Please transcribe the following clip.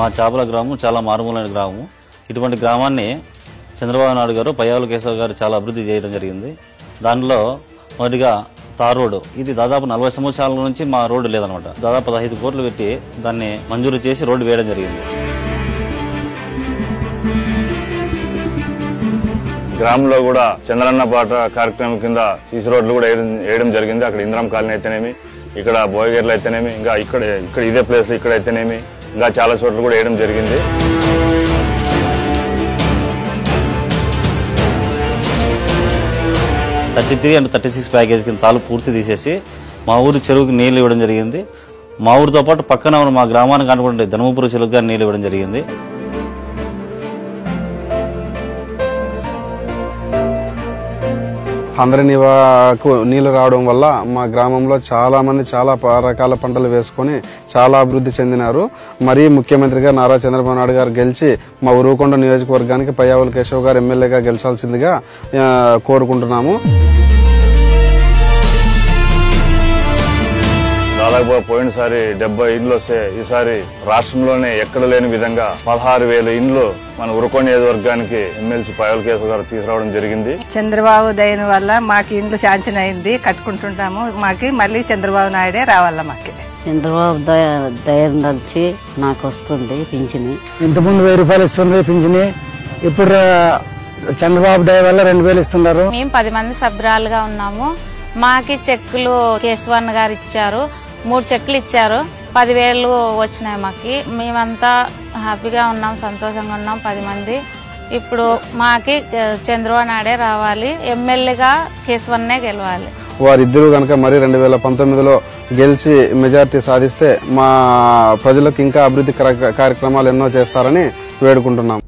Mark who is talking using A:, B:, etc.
A: మా చాపల గ్రామం చాలా మారుమూలైన గ్రామం. ఇటువంటి గ్రామాన్ని చంద్రబాబు నాయుడు గారు పయ్యావుల కేశవ్ గారు చాలా అభివృద్ధి చేయడం జరిగింది. దానిలో మొదటిగా తార్ రోడ్డు. ఇది దాదాపు నలభై సంవత్సరాల నుంచి మా రోడ్డు లేదనమాట. దాదాపు పదహైదు కోట్లు పెట్టి దాన్ని మంజూరు చేసి రోడ్డు వేయడం జరిగింది.
B: గ్రామంలో కూడా చంద్రన్న పాట కార్యక్రమం కింద సీసీ రోడ్లు కూడా వేయడం వేయడం జరిగింది. అక్కడ ఇంద్రం కాలనీ అయితేనేమి ఇక్కడ బోయగేర్లు అయితేనేమి ఇంకా ఇక్కడ ఇక్కడ ఇదే ప్లేస్లో ఇక్కడ అయితేనేమి. ఇంకా చాలా చోట్ల కూడా వేయడం జరిగింది.
A: Thirty three and thirty six package కింద తాలు పూర్తి తీసేసి మా ఊరు చెరువుకి నీళ్ళు ఇవ్వడం జరిగింది. మా ఊరితో పాటు పక్కన ఉన్న మా గ్రామానికి అనుకుంటే ధనముపుర చెరువుకి నీళ్ళు నీళ్ళు ఇవ్వడం జరిగింది.
C: అందరి నివాకు నీళ్ళు రావడం వల్ల మా గ్రామంలో చాలా మంది చాలా రకాల పంటలు వేసుకొని చాలా అభివృద్ధి చెందినారు. మరీ ముఖ్యమంత్రిగా నారా చంద్రబాబు నాయుడు గారు గెలిచి మా ఉరుకొండ నియోజకవర్గానికి పయ్యావుల కేశవ్ గారు ఎమ్మెల్యేగా గెలిచాల్సిందిగా కోరుకుంటున్నాము.
B: దాదాపు పోయినసారి డెబ్బై ఇండ్లు వస్తే ఈసారి రాష్ట్రంలోనే ఎక్కడ లేని విధంగా పదహారు వేల ఇండ్లు మన ఉరుకోని నియోజకవర్గానికి ఎమ్మెల్సీ పయల్ కేసు గారు తీసుకురావడం జరిగింది.
D: చంద్రబాబు దయని వల్ల మాకు ఇండ్లు శాంక్షన్ అయింది కట్టుకుంటుంటాము. మాకి మళ్ళీ చంద్రబాబు నాయుడే రావాల మాకి.
E: చంద్రబాబు దయ దయం తలిచి నాకు వస్తుంది పింఛని.
F: ఇంతకుముందు వెయ్యి రూపాయలు ఇస్తుండ్రు పింఛని. ఇప్పుడు చంద్రబాబు దయ వల్ల రెండు వేలు ఇస్తున్నారు.
G: మేము పది మంది సభ్యురాలుగా ఉన్నాము. మాకి చెక్కులు కేశవన్ గారు ఇచ్చారు. మూడు చెక్కులు ఇచ్చారు. పదివేలు వచ్చినాయి మాకి. మేమంతా హ్యాపీగా ఉన్నాం సంతోషంగా ఉన్నాం పది మంది. ఇప్పుడు మాకి చంద్రబాబు నాయుడే రావాలి. ఎమ్మెల్యేగా కేశవన్నే గెలవాలి.
C: వారిద్దరూ కనుక మరి రెండు వేల పంతొమ్మిదిలో గెలిచి మెజార్టీ సాధిస్తే మా ప్రజలకు ఇంకా అభివృద్ధి కార్య- కార్యక్రమాలు ఎన్నో చేస్తారని వేడుకుంటున్నాం.